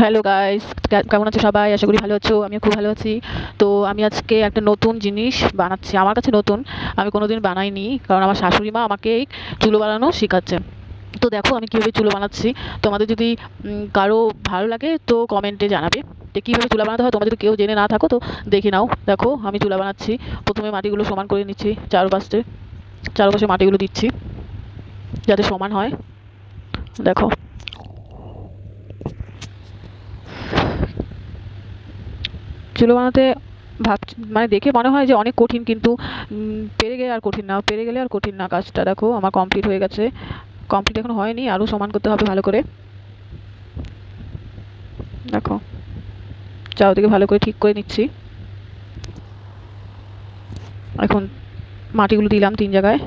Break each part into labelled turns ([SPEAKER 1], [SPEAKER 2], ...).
[SPEAKER 1] Hello guys কেমন আছো সবাই? আশা করি ভালো আছো। আমিও খুব ভালো আছি। তো আমি আজকে একটা নতুন জিনিস বানাচ্ছি। আমার কাছে নতুন। আমি কোনোদিন বানাইনি। কারণ আমার শাশুড়ি মা আমাকে এই চুলো বানানো শেখাচ্ছে। তো দেখো, আমি কীভাবে চুলো বানাচ্ছি। তোমাদের যদি কারও ভালো লাগে, তো কমেন্টে জানাবে যে কীভাবে চুলা বানাতে হয়। তোমরা যদি কেউ জেনে না থাকো, তো দেখে নাও। দেখো, আমি চুলা বানাচ্ছি। প্রথমে মাটিগুলো সমান করে নিচ্ছি চারপাশে। চারপাশে মাটিগুলো দিচ্ছি। যাতে সমান হয়। দেখো। চুলো বানাতে ভাব মানে দেখে মনে হয় যে অনেক কঠিন কিন্তু পেরে গেলে আর কঠিন না, পেরে গেলে আর কঠিন না কাজটা, দেখো, আমার কমপ্লিট হয়ে গেছে। কমপ্লিট এখন হয়নি, আরও সমান করতে হবে ভালো করে। দেখো চারদিকে ভালো করে ঠিক করে নিচ্ছি। এখন মাটিগুলো দিলাম তিন জায়গায়।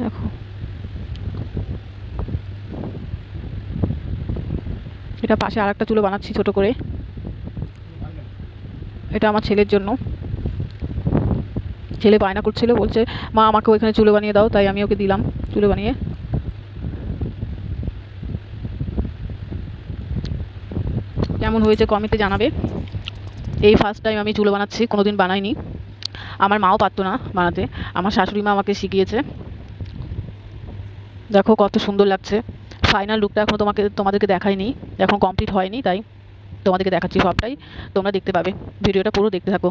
[SPEAKER 1] দেখো এটা পাশে আর একটা চুলো বানাচ্ছি ছোট করে। এটা আমার ছেলের জন্য। ছেলে বায়না করছিল, বলছে, মা, আমাকে ওইখানে চুলো বানিয়ে দাও। তাই আমি ওকে দিলাম চুলো বানিয়ে। কেমন হয়েছে কমেন্টে জানাবে। এই ফার্স্ট টাইম আমি চুলো বানাচ্ছি, কোনোদিন বানাইনি। আমার মাও পারতো না বানাতে। আমার শাশুড়ি মা আমাকে শিখিয়েছে। দেখো কত সুন্দর লাগছে। ফাইনাল লুকটা এখনও তোমাকে, তোমাদেরকে দেখাইনি, এখন কমপ্লিট হয়নি, তাই তোমাদেরকে দেখাচ্ছি সবটাই, তোমরা দেখতে পাবে, ভিডিওটা পুরো দেখতে থাকো।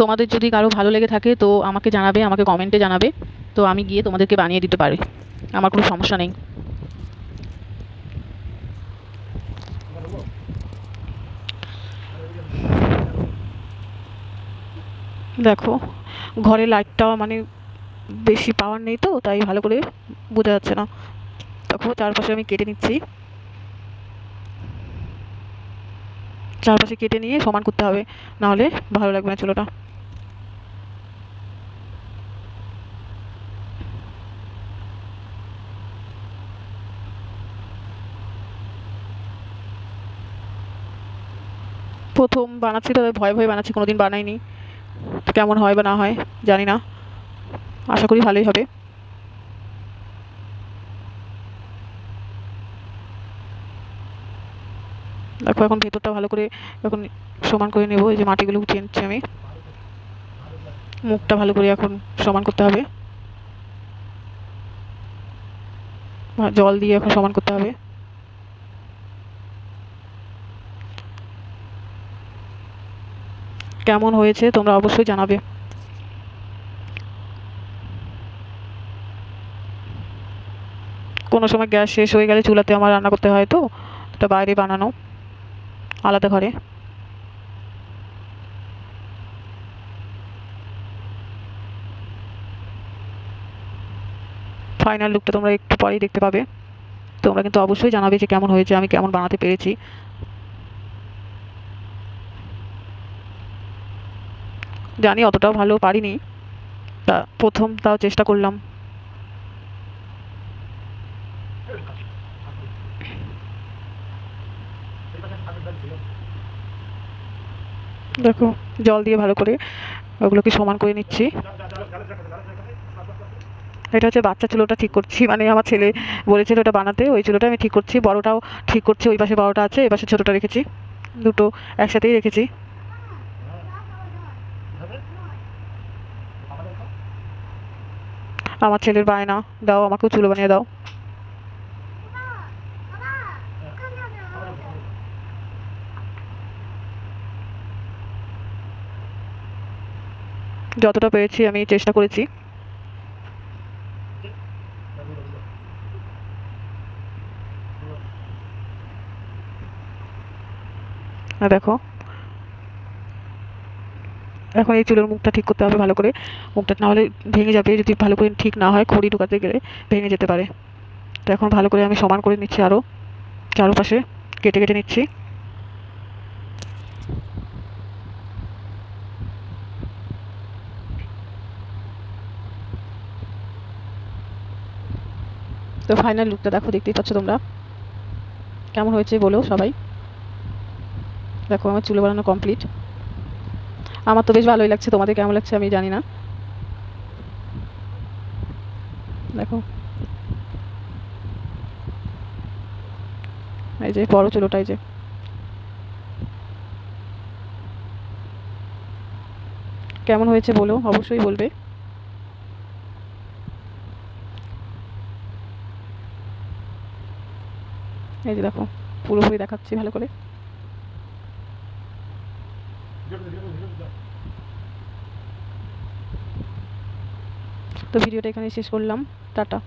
[SPEAKER 1] তোমাদের যদি কারও ভালো লেগে থাকে, তো আমাকে জানাবে, আমাকে কমেন্টে জানাবে, তো আমি গিয়ে তোমাদেরকে বানিয়ে দিতে পারি, আমার কোনো সমস্যা নেই। দেখো, ঘরে লাইটটাও মানে বেশি পাওয়ার নেই তো, তাই ভালো করে বোঝা যাচ্ছে না। দেখো, চারপাশে আমি কেটে নিচ্ছি। চারপাশে কেটে নিয়ে সমান করতে হবে, নাহলে ভালো লাগবে না চুলোটা। প্রথম বানাচ্ছি, তবে ভয় ভয়ে বানাচ্ছি, কোনোদিন বানাইনি। তো কেমন হয় বা না হয়, জানি না। আশা করি ভালোই হবে। দেখো এখন ভেতরটা ভালো করে এখন সমান করে নেব, এই যে মাটিগুলো উঠিয়ে নিচ্ছি আমি। মুখটা ভালো করে এখন সমান করতে হবে। জল দিয়ে এখন সমান করতে হবে। কেমন হয়েছে, তোমরা অবশ্যই জানাবে। কোনো সময় গ্যাস শেষ হয়ে গেলে চুলাতে আমার রান্না করতে হয় তো, এটা বাইরে বানানো, আলাদা ঘরে। ফাইনাল লুকটা তোমরা একটু পরেই দেখতে পাবে। তোমরা কিন্তু অবশ্যই জানাবে যে কেমন হয়েছে, আমি কেমন বানাতে পেরেছি। জানি অতটাও ভালো পারিনি। তা প্রথম তাও চেষ্টা করলাম। দেখো, জল দিয়ে ভালো করে ওগুলোকে সমান করে নিচ্ছি। এটা হচ্ছে বাচ্চা চুলোটা ঠিক করছি মানে আমার ছেলে বলেছিল ওটা বানাতে, ওই চুলোটা আমি ঠিক করছি, বড়টাও ঠিক করছি, ওই পাশে বড়টা আছে এই পাশে ছোটোটা রেখেছি। দুটো একসাথেই রেখেছি। আমার ছেলের বায়না দাও আমাকেও চুলো বানিয়ে দাও। যতটা পেরেছি আমি চেষ্টা করেছি। দেখো এখন এই চুলের মুখটা ঠিক করতে হবে ভালো করে। মুখটা না হলে ভেঙে যাবে, যদি ভালো করে ঠিক না হয় খড়ি ঢুকাতে গেলে ভেঙে যেতে পারে। তো এখন ভালো করে আমি সমান করে নিচ্ছি আরও চারপাশে কেটে কেটে নিচ্ছি। তো ফাইনাল লুকটা দেখো, দেখতেই পাচ্ছ তোমরা। কেমন হয়েছে বলো সবাই। দেখো, আমার চুলো বানানো কমপ্লিট আমার তো বেশ ভালোই লাগছে। তোমাদের কেমন লাগছে আমি জানি না। দেখো। এই যে, বড় চুলোটা এই যে। কেমন হয়েছে বলো, অবশ্যই বলবে। এই যে দেখো, পুরোপুরি দেখাচ্ছি ভালো করে। তো ভিডিওটা এখানে শেষ করলাম। টাটা।